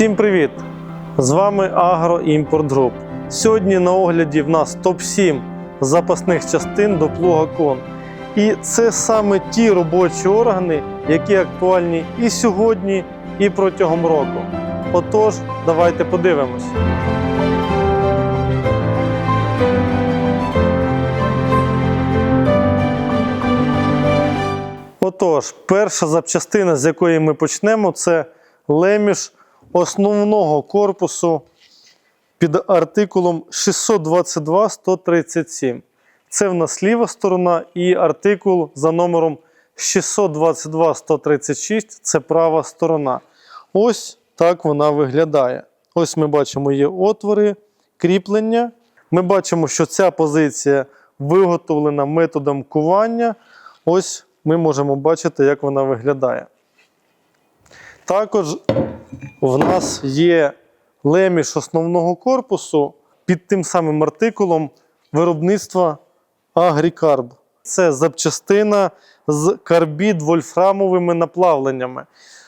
Всім привіт! З вами Агроімпорт Груп. Сьогодні на огляді в нас топ-7 запасних частин до плуга кон. І це саме ті робочі органи, які актуальні і сьогодні, і протягом року. Отож, давайте подивимось. Отож, перша запчастина, з якої ми почнемо, це леміш основного корпусу під артикулом 622-137. Це в нас ліва сторона, і артикул за номером 622-136 це права сторона. Ось так вона виглядає. Ось ми бачимо є отвори, кріплення. Ми бачимо, що ця позиція виготовлена методом кування. Ось ми можемо бачити, як вона виглядає. Також в нас є леміш основного корпусу під тим самим артикулом виробництва Агрікарб. Це запчастина з карбід вольфрамовими наплавленнями.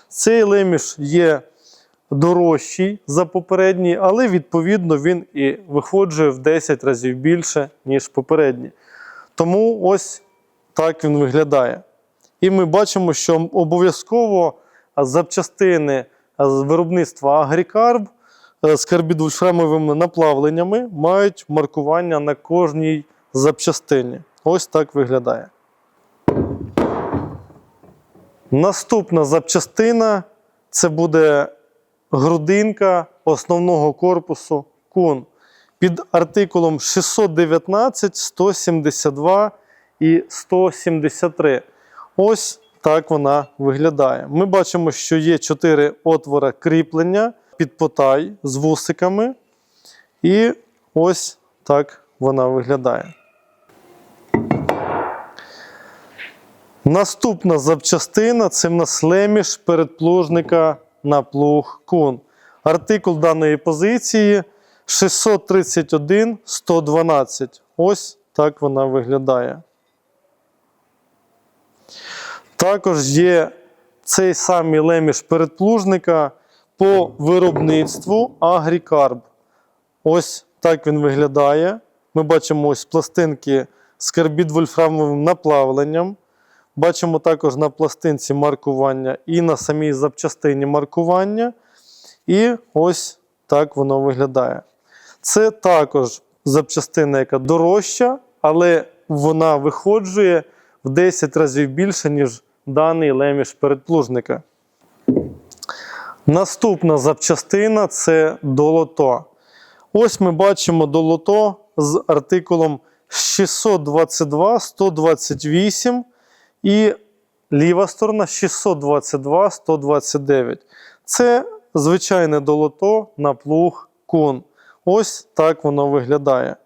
Цей леміш є дорожчий за попередній, але відповідно він і виходжує в 10 разів більше, ніж попередній. Тому ось так він виглядає. І ми бачимо, що обов'язково запчастини з виробництва Агрікарб е, з карбідвольфрамовими наплавленнями мають маркування на кожній запчастині. Ось так виглядає. Наступна запчастина це буде грудинка основного корпусу кун під артикулом 619, 172 і 173. Ось так вона виглядає. Ми бачимо, що є 4 отвори кріплення під потай з вусиками. І ось так вона виглядає. Наступна запчастина це в нас леміш передплужника на плуг кун. Артикул даної позиції 631 112. Ось так вона виглядає. Також є цей самий леміш передплужника по виробництву Агрікарб. Ось так він виглядає. Ми бачимо ось пластинки з карбід-вольфрамовим наплавленням. Бачимо також на пластинці маркування і на самій запчастині маркування. І ось так воно виглядає. Це також запчастина, яка дорожча, але вона виходжує в 10 разів більше, ніж даний леміш передплужника. Наступна запчастина це долото. Ось ми бачимо долото з артикулом 622, 128 і ліва сторона 622, 129. Це звичайне долото на плуг кун. Ось так воно виглядає.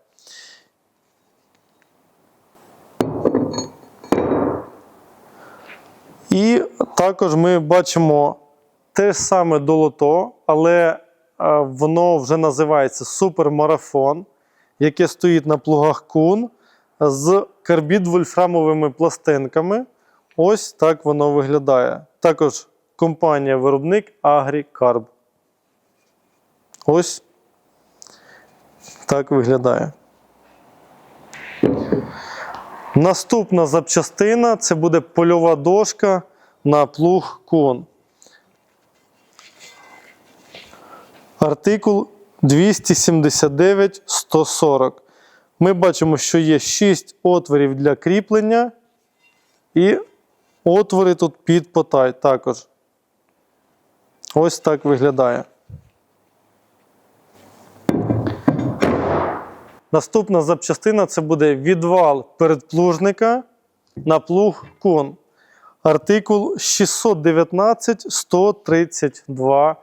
І також ми бачимо те ж саме долото, але е, воно вже називається супермарафон, яке стоїть на плугах кун з карбід-вольфрамовими пластинками. Ось так воно виглядає. Також компанія-виробник AgriCarb. Ось так виглядає. Наступна запчастина це буде польова дошка на плуг кон. Артикул 279 140. Ми бачимо, що є 6 отворів для кріплення і отвори тут під потай також. Ось так виглядає. Наступна запчастина це буде відвал передплужника на плуг кон. Артикул 619 132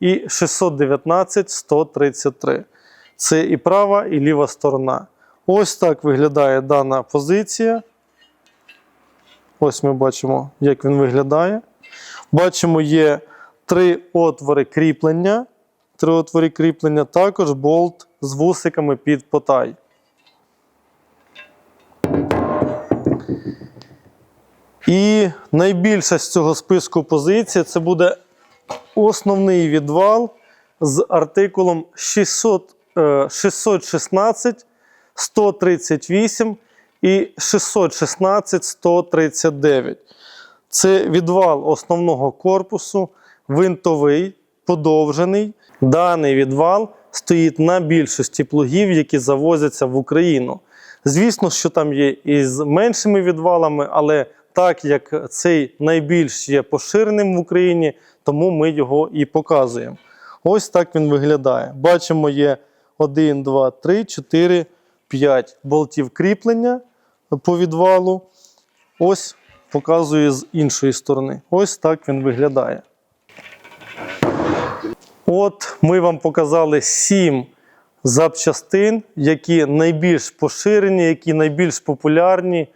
і 619 133. Це і права, і ліва сторона. Ось так виглядає дана позиція. Ось ми бачимо, як він виглядає. Бачимо, є три отвори кріплення. Три отвори кріплення, також болт з вусиками під потай. І найбільша з цього списку позицій це буде основний відвал з артикулом 600, е, 616, 138 і 616 139. Це відвал основного корпусу, винтовий, подовжений. Даний відвал стоїть на більшості плугів, які завозяться в Україну. Звісно, що там є і з меншими відвалами, але так як цей найбільш є поширеним в Україні, тому ми його і показуємо. Ось так він виглядає. Бачимо, є 1, 2, 3, 4, 5 болтів кріплення по відвалу. Ось показую з іншої сторони. Ось так він виглядає. От ми вам показали 7 запчастин, які найбільш поширені, які найбільш популярні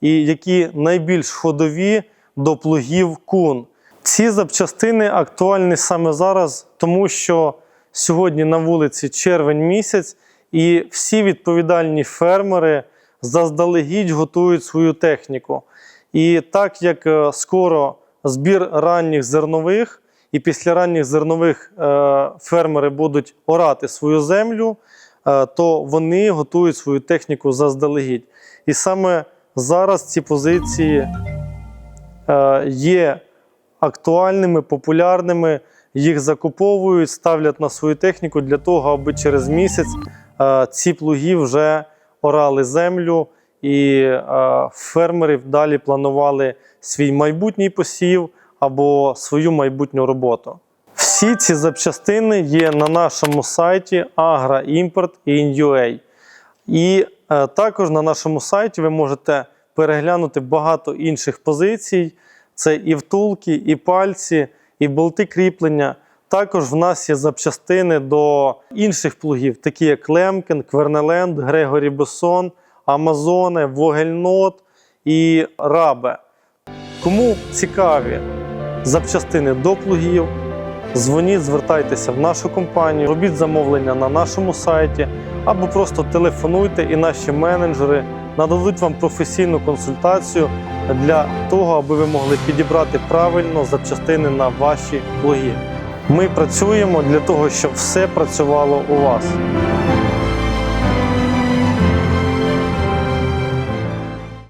і які найбільш ходові до плугів кун. Ці запчастини актуальні саме зараз, тому що сьогодні на вулиці червень місяць, і всі відповідальні фермери заздалегідь готують свою техніку. І так як е, скоро збір ранніх зернових, і після ранніх зернових е, фермери будуть орати свою землю, е, то вони готують свою техніку заздалегідь. І саме зараз ці позиції е, є актуальними, популярними. Їх закуповують, ставлять на свою техніку для того, аби через місяць ці плуги вже орали землю, і фермери далі планували свій майбутній посів або свою майбутню роботу. Всі ці запчастини є на нашому сайті AgraImport. І е, також на нашому сайті ви можете переглянути багато інших позицій. Це і втулки, і пальці, і болти кріплення. Також в нас є запчастини до інших плугів, такі як Лемкен, Квернеленд, Грегорі Бессон, Амазоне, Вогельнот і Рабе. Кому цікаві запчастини до плугів, дзвоніть, звертайтеся в нашу компанію, робіть замовлення на нашому сайті або просто телефонуйте, і наші менеджери нададуть вам професійну консультацію для того, аби ви могли підібрати правильно запчастини на ваші плуги. Ми працюємо для того, щоб все працювало у вас.